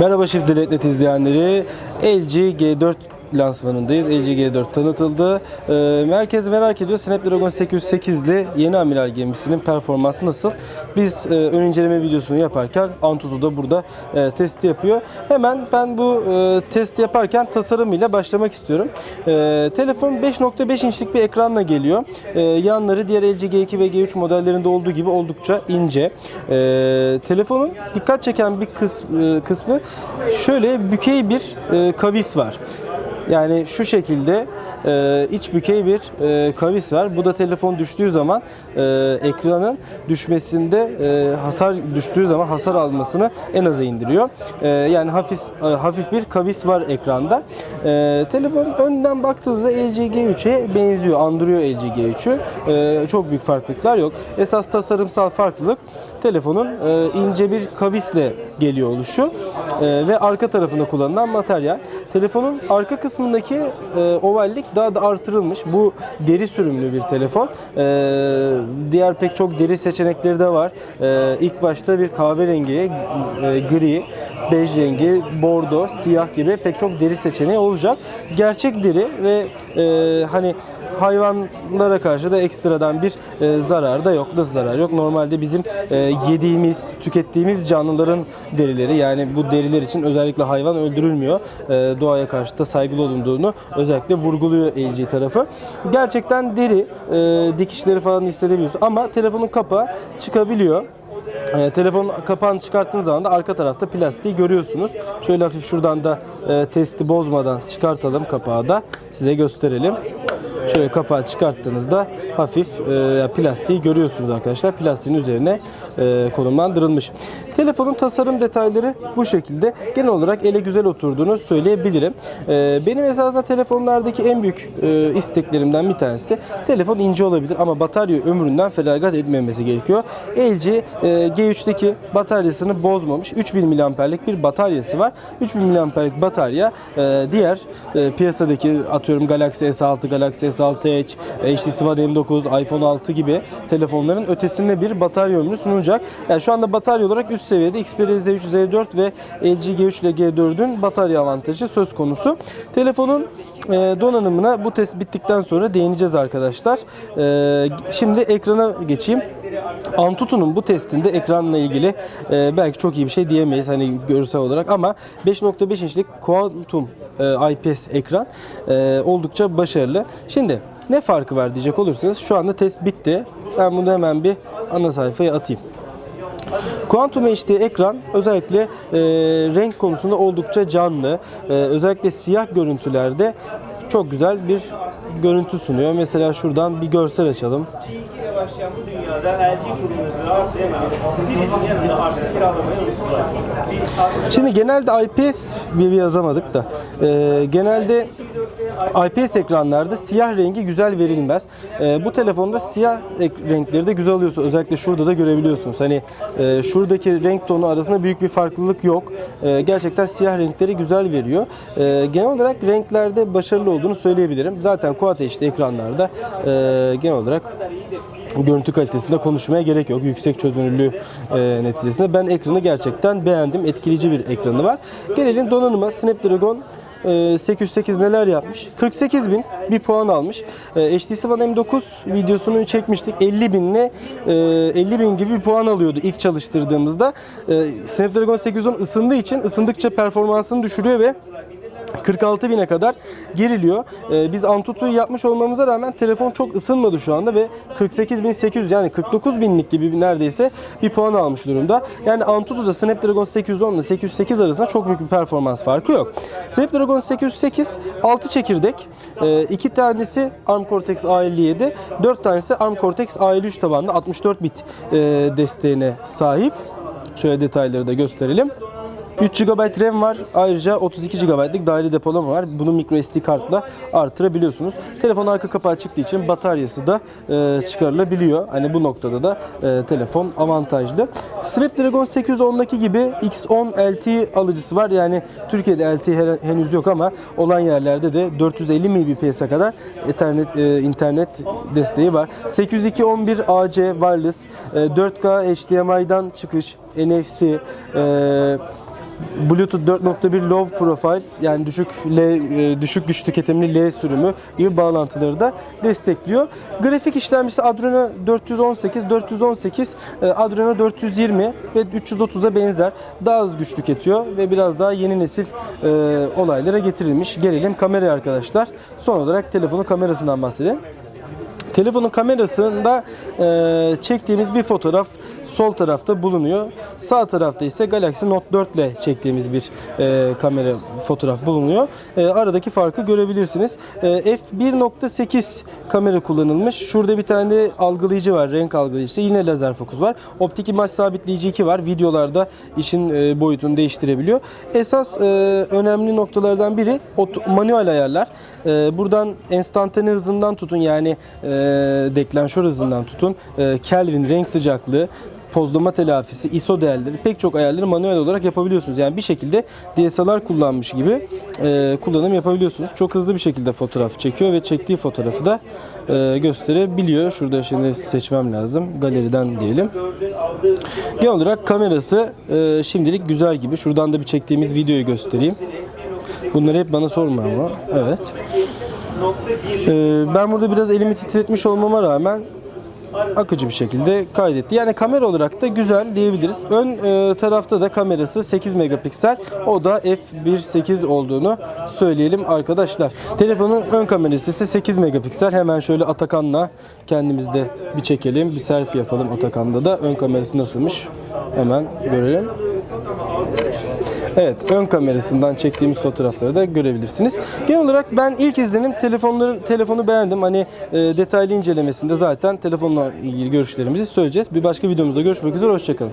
Merhaba Shift Delete izleyenleri. LG G4 lansmanındayız. LG G4 tanıtıldı. Ee, merkez merak ediyor. Snapdragon 808'li yeni amiral gemisinin performansı nasıl? Biz e, ön inceleme videosunu yaparken Antutu da burada e, testi yapıyor. Hemen ben bu e, testi yaparken tasarımıyla başlamak istiyorum. E, telefon 5.5 inçlik bir ekranla geliyor. E, yanları diğer LG G2 ve G3 modellerinde olduğu gibi oldukça ince. E, telefonun dikkat çeken bir kısmı, e, kısmı şöyle bükey bir e, kavis var. Yani şu şekilde e, iç bükey bir e, kavis var. Bu da telefon düştüğü zaman e, ekranın düşmesinde e, hasar düştüğü zaman hasar almasını en aza indiriyor. E, yani hafif e, hafif bir kavis var ekranda. E, telefon önden baktığınızda LG G3'e benziyor, andırıyor LG G3'ü. E, çok büyük farklılıklar yok. Esas tasarımsal farklılık telefonun e, ince bir kavisle geliyor oluşu e, ve arka tarafında kullanılan materyal. Telefonun arka kısmındaki e, ovallik daha da artırılmış. Bu deri sürümlü bir telefon. E, diğer pek çok deri seçenekleri de var. E, ilk başta bir kahverengiye, e, gri, bej rengi, bordo, siyah gibi pek çok deri seçeneği olacak. Gerçek deri ve e, hani hayvanlara karşı da ekstradan bir e, zarar da yok. Nasıl zarar yok? Normalde bizim e, yediğimiz, tükettiğimiz canlıların derileri yani bu deriler için özellikle hayvan öldürülmüyor. E, doğaya karşı da saygılı olunduğunu özellikle vurguluyor LG tarafı. Gerçekten deri, e, dikişleri falan hissedebiliyorsun ama telefonun kapağı çıkabiliyor. E, telefonun kapağını çıkarttığınız zaman da arka tarafta plastiği görüyorsunuz. Şöyle hafif şuradan da e, testi bozmadan çıkartalım kapağı da size gösterelim. Şöyle kapağı çıkarttığınızda hafif e, plastiği görüyorsunuz arkadaşlar. Plastiğin üzerine e, konumlandırılmış. Telefonun tasarım detayları bu şekilde. Genel olarak ele güzel oturduğunu söyleyebilirim. E, benim esasında telefonlardaki en büyük e, isteklerimden bir tanesi telefon ince olabilir ama batarya ömründen feragat etmemesi gerekiyor. LG e, G3'teki bataryasını bozmamış. 3000 mAh'lik bir bataryası var. 3000 mAh'lik batarya e, diğer e, piyasadaki atıyorum Galaxy S6, Galaxy S6 Edge, HTC One M9, iPhone 6 gibi telefonların ötesinde bir batarya ömrü sunulacak. Yani şu anda batarya olarak üst seviyede Xperia Z3, Z4 ve LG G3 ile G4'ün batarya avantajı söz konusu. Telefonun e, donanımına bu test bittikten sonra değineceğiz arkadaşlar. E, şimdi ekrana geçeyim. Antutu'nun bu testinde ekranla ilgili e, belki çok iyi bir şey diyemeyiz hani görsel olarak ama 5.5 inçlik Quantum e, IPS ekran e, oldukça başarılı. Şimdi ne farkı var diyecek olursanız şu anda test bitti. Ben bunu hemen bir ana sayfaya atayım. Quantum HD ekran özellikle e, renk konusunda oldukça canlı. E, özellikle siyah görüntülerde çok güzel bir görüntü sunuyor. Mesela şuradan bir görsel açalım. G2 ile başlayan bu dünyada LG kurumumuzun arsa hemen Filiz'in yanında arsa kiralamayı unuttular. Biz arkadaşlar Şimdi genelde IPS bir yazamadık da e, genelde IPS ekranlarda siyah rengi güzel verilmez. E, bu telefonda siyah renkleri de güzel alıyorsunuz. Özellikle şurada da görebiliyorsunuz. Hani e, şuradaki renk tonu arasında büyük bir farklılık yok. E, gerçekten siyah renkleri güzel veriyor. E, genel olarak renklerde başarılı olduğunu söyleyebilirim. Zaten Quad HD ekranlarda e, genel olarak görüntü kalitesinde konuşmaya gerek yok. Yüksek çözünürlüğü e, neticesinde ben ekranı gerçekten beğendim. Etkileyici bir ekranı var. Gelelim donanıma. Snapdragon 808 neler yapmış? 48 bin bir puan almış. E, HTC One M9 videosunu çekmiştik. 50 binle e, 50 bin gibi bir puan alıyordu ilk çalıştırdığımızda. E, Snapdragon 810 ısındığı için ısındıkça performansını düşürüyor ve 46 bine kadar geriliyor. Ee, biz Antutu'yu yapmış olmamıza rağmen telefon çok ısınmadı şu anda ve 48.800 yani 49 binlik gibi neredeyse bir puan almış durumda. Yani Antutu'da Snapdragon 810 ile 808 arasında çok büyük bir performans farkı yok. Snapdragon 808 6 çekirdek, 2 tanesi ARM Cortex A57, 4 tanesi ARM Cortex A53 tabanlı 64 bit e, desteğine sahip. Şöyle detayları da gösterelim. 3 GB RAM var. Ayrıca 32 GB'lık dahili depolama var. Bunu microSD kartla artırabiliyorsunuz. Telefon arka kapağı çıktığı için bataryası da e, çıkarılabiliyor. Hani bu noktada da e, telefon avantajlı. Snapdragon 810'daki gibi X10 LTE alıcısı var. Yani Türkiye'de hen- henüz yok ama olan yerlerde de 450 Mbps'e kadar Ethernet e, internet desteği var. 802.11 AC wireless, e, 4K HDMI'dan çıkış, NFC, e, Bluetooth 4.1 low profile yani düşük L e, düşük güç tüketimli L sürümü gibi bağlantıları da destekliyor. Grafik işlemcisi Adreno 418, 418 e, Adreno 420 ve 330'a benzer. Daha az güç tüketiyor ve biraz daha yeni nesil e, olaylara getirilmiş. Gelelim kameraya arkadaşlar. Son olarak telefonun kamerasından bahsedelim. Telefonun kamerasında e, çektiğimiz bir fotoğraf sol tarafta bulunuyor. Sağ tarafta ise Galaxy Note 4 ile çektiğimiz bir e, kamera fotoğraf bulunuyor. E, aradaki farkı görebilirsiniz. E, f1.8 kamera kullanılmış. Şurada bir tane de algılayıcı var, renk algılayıcısı. Yine lazer fokus var. Optik imaj sabitleyici 2 var. Videolarda işin e, boyutunu değiştirebiliyor. Esas e, önemli noktalardan biri manuel ayarlar. E, buradan enstantane hızından tutun yani e, deklanşör hızından tutun. E, Kelvin renk sıcaklığı, pozlama telafisi, ISO değerleri pek çok ayarları manuel olarak yapabiliyorsunuz. Yani bir şekilde DSLR kullanmış gibi e, kullanım yapabiliyorsunuz. Çok hızlı bir şekilde fotoğraf çekiyor ve çektiği fotoğrafı da e, gösterebiliyor. Şurada şimdi seçmem lazım. Galeriden diyelim. Genel olarak kamerası e, şimdilik güzel gibi. Şuradan da bir çektiğimiz videoyu göstereyim. Bunları hep bana sorma ama. Evet. nokta bir E, ben burada biraz elimi titretmiş olmama rağmen akıcı bir şekilde kaydetti. Yani kamera olarak da güzel diyebiliriz. Ön e, tarafta da kamerası 8 megapiksel. O da f1.8 olduğunu söyleyelim arkadaşlar. Telefonun ön kamerası ise 8 megapiksel. Hemen şöyle Atakan'la kendimiz de bir çekelim. Bir selfie yapalım Atakan'da da. Ön kamerası nasılmış? Hemen görelim. Evet, ön kamerasından çektiğimiz fotoğrafları da görebilirsiniz. Genel olarak ben ilk izlenim telefonların telefonu beğendim. Hani e, detaylı incelemesinde zaten telefonla ilgili görüşlerimizi söyleyeceğiz. Bir başka videomuzda görüşmek üzere. Hoşçakalın.